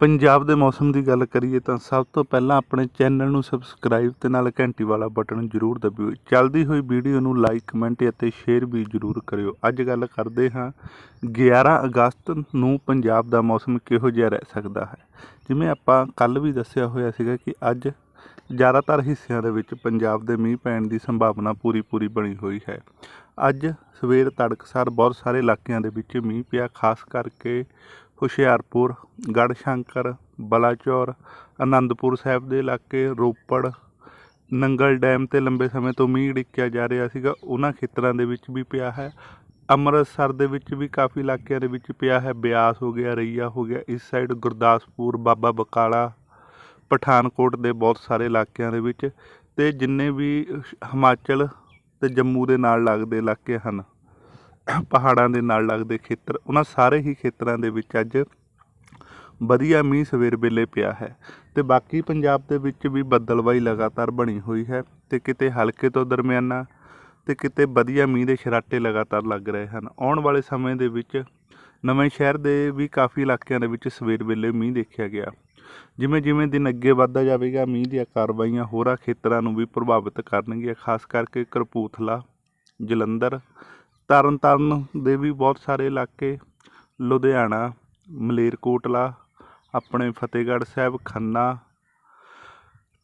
ਪੰਜਾਬ ਦੇ ਮੌਸਮ ਦੀ ਗੱਲ ਕਰੀਏ ਤਾਂ ਸਭ ਤੋਂ ਪਹਿਲਾਂ ਆਪਣੇ ਚੈਨਲ ਨੂੰ ਸਬਸਕ੍ਰਾਈਬ ਤੇ ਨਾਲ ਘੰਟੀ ਵਾਲਾ ਬਟਨ ਜ਼ਰੂਰ ਦਬਿਓ। ਚੱਲਦੀ ਹੋਈ ਵੀਡੀਓ ਨੂੰ ਲਾਈਕ, ਕਮੈਂਟ ਅਤੇ ਸ਼ੇਅਰ ਵੀ ਜ਼ਰੂਰ ਕਰਿਓ। ਅੱਜ ਗੱਲ ਕਰਦੇ ਹਾਂ 11 ਅਗਸਤ ਨੂੰ ਪੰਜਾਬ ਦਾ ਮੌਸਮ ਕਿਹੋ ਜਿਹਾ ਰਹਿ ਸਕਦਾ ਹੈ? ਜਿਵੇਂ ਆਪਾਂ ਕੱਲ ਵੀ ਦੱਸਿਆ ਹੋਇਆ ਸੀਗਾ ਕਿ ਅੱਜ ਜ਼ਿਆਦਾਤਰ ਹਿੱਸਿਆਂ ਦੇ ਵਿੱਚ ਪੰਜਾਬ ਦੇ ਮੀਂਹ ਪੈਣ ਦੀ ਸੰਭਾਵਨਾ ਪੂਰੀ ਪੂਰੀ ਬਣੀ ਹੋਈ ਹੈ। ਅੱਜ ਸਵੇਰ ਤੜਕਸਾਰ ਬਹੁਤ ਸਾਰੇ ਇਲਾਕਿਆਂ ਦੇ ਵਿੱਚ ਮੀਂਹ ਪਿਆ, ਖਾਸ ਕਰਕੇ ਹੁਸ਼ਿਆਰਪੁਰ ਗੜ੍ਹ ਸ਼ੰਕਰ ਬਲਾਚੌਰ ਆਨੰਦਪੁਰ ਸਾਹਿਬ ਦੇ ਇਲਾਕੇ, ਰੋਪੜ, ਨੰਗਲ ਡੈਮ ਤੇ ਲੰਬੇ ਸਮੇਂ ਤੋਂ ਮੀਂਹ ਡਿੱਕਿਆ ਜਾ ਰਿਹਾ ਸੀਗਾ। ਉਹਨਾਂ ਖੇਤਰਾਂ ਦੇ ਵਿੱਚ ਵੀ ਪਿਆ ਹੈ। ਅੰਮ੍ਰਿਤਸਰ ਦੇ ਵਿੱਚ ਵੀ ਕਾਫੀ ਇਲਾਕਿਆਂ ਦੇ ਵਿੱਚ ਪਿਆ ਹੈ। ਬਿਆਸ ਹੋ ਗਿਆ, ਰਈਆ ਹੋ ਗਿਆ, ਇਸ ਸਾਈਡ ਗੁਰਦਾਸਪੁਰ, ਬਾਬਾ ਬਕਾਲਾ, ਪਠਾਨਕੋਟ ਦੇ ਬਹੁਤ ਸਾਰੇ ਇਲਾਕਿਆਂ ਦੇ ਵਿੱਚ ਤੇ ਜਿੰਨੇ ਵੀ ਹਿਮਾਚਲ ਤੇ ਜੰਮੂ ਦੇ ਨਾਲ ਲੱਗਦੇ ਇਲਾਕੇ ਹਨ। ਪਹਾੜਾਂ ਦੇ ਨਾਲ ਲੱਗਦੇ ਖੇਤਰ, ਉਹਨਾਂ ਸਾਰੇ ਹੀ ਖੇਤਰਾਂ ਦੇ ਵਿੱਚ ਅੱਜ ਵਧੀਆ ਮੀਂਹ ਸਵੇਰ ਵੇਲੇ ਪਿਆ ਹੈ ਤੇ ਬਾਕੀ ਪੰਜਾਬ ਦੇ ਵਿੱਚ ਵੀ ਬੱਦਲਵਾਈ ਲਗਾਤਾਰ ਬਣੀ ਹੋਈ ਹੈ ਤੇ ਕਿਤੇ ਹਲਕੇ ਤੋਂ ਦਰਮਿਆਨਾ ਤੇ ਕਿਤੇ ਵਧੀਆ ਮੀਂਹ ਦੇ ਛਰਾਟੇ ਲਗਾਤਾਰ ਲੱਗ ਰਹੇ ਹਨ। ਆਉਣ ਵਾਲੇ ਸਮੇਂ ਦੇ ਵਿੱਚ ਨਵੇਂ ਸ਼ਹਿਰ ਦੇ ਵੀ ਕਾਫੀ ਇਲਾਕਿਆਂ ਦੇ ਵਿੱਚ ਸਵੇਰ ਵੇਲੇ ਮੀਂਹ ਦੇਖਿਆ ਗਿਆ। ਜਿਵੇਂ ਜਿਵੇਂ ਦਿਨ ਅੱਗੇ ਵੱਧਦਾ ਜਾਵੇਗਾ, ਮੀਂਹ ਦੀਆਂ ਕਾਰਵਾਈਆਂ ਹੋਰਾਂ ਖੇਤਰਾਂ ਨੂੰ ਵੀ ਪ੍ਰਭਾਵਿਤ ਕਰਨਗੀਆਂ, ਖਾਸ ਕਰਕੇ ਕਰਪੂਥਲਾ, ਜਲੰਧਰ ਤਰਨ ਤਾਰਨ ਦੇ ਵੀ ਬਹੁਤ ਸਾਰੇ ਇਲਾਕੇ, ਲੁਧਿਆਣਾ, ਮਲੇਰਕੋਟਲਾ, ਆਪਣੇ ਫਤਿਹਗੜ੍ਹ ਸਾਹਿਬ, ਖੰਨਾ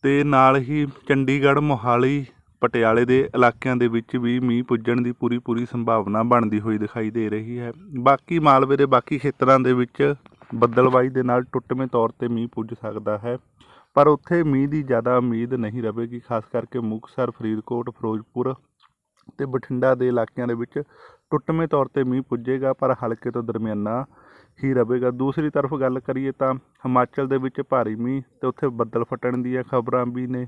ਤੇ ਨਾਲ ਹੀ ਚੰਡੀਗੜ੍ਹ, ਮੋਹਾਲੀ, ਪਟਿਆਲੇ ਦੇ ਇਲਾਕਿਆਂ ਦੇ ਵਿੱਚ ਵੀ ਮੀਂਹ ਪੁੱਜਣ ਦੀ ਪੂਰੀ ਪੂਰੀ ਸੰਭਾਵਨਾ ਬਣਦੀ ਹੋਈ ਦਿਖਾਈ ਦੇ ਰਹੀ ਹੈ। ਬਾਕੀ ਮਾਲਵੇ ਦੇ ਬਾਕੀ ਖੇਤਰਾਂ ਦੇ ਵਿੱਚ ਬੱਦਲਵਾਈ ਦੇ ਨਾਲ ਟੁੱਟਵੇਂ ਤੌਰ ਤੇ ਮੀਂਹ ਪੁੱਜ ਸਕਦਾ ਹੈ, ਪਰ ਉੱਥੇ ਮੀਂਹ ਦੀ ਜ਼ਿਆਦਾ ਉਮੀਦ ਨਹੀਂ ਰਹੇਗੀ ਖਾਸ ਕਰਕੇ ਮੁਕਤਸਰ, ਫਰੀਦਕੋਟ, ਫਿਰੋਜ਼ਪੁਰ ਤੇ ਬਠਿੰਡਾ ਦੇ ਇਲਾਕਿਆਂ ਦੇ ਵਿੱਚ ਟੁੱਟਵੇਂ ਤੌਰ ਤੇ ਮੀਂਹ ਪੁੱਜੇਗਾ, ਪਰ ਹਲਕੇ ਤੋਂ ਦਰਮਿਆਨਾ ਹੀ ਰਹੇਗਾ ਦੂਸਰੀ ਤਰਫ ਗੱਲ ਕਰੀਏ ਤਾਂ ਹਿਮਾਚਲ ਦੇ ਵਿੱਚ ਭਾਰੀ ਮੀਂਹ ਤੇ ਉੱਥੇ ਬੱਦਲ ਫਟਣ ਦੀਆਂ ਖਬਰਾਂ ਵੀ ਨੇ।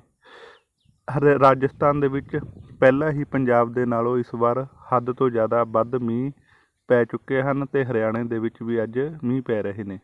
ਹਰ- ਰਾਜਸਥਾਨ ਦੇ ਵਿੱਚ ਪਹਿਲਾਂ ਹੀ ਪੰਜਾਬ ਦੇ ਨਾਲੋਂ ਇਸ ਵਾਰ ਹੱਦ ਤੋਂ ਜ਼ਿਆਦਾ ਵੱਧ ਮੀਂਹ ਪੈ ਚੁੱਕੇ ਹਨ ਤੇ ਹਰਿਆਣੇ ਦੇ ਵਿੱਚ ਵੀ ਅੱਜ ਮੀਂਹ ਪੈ ਰਹੇ ਨੇ।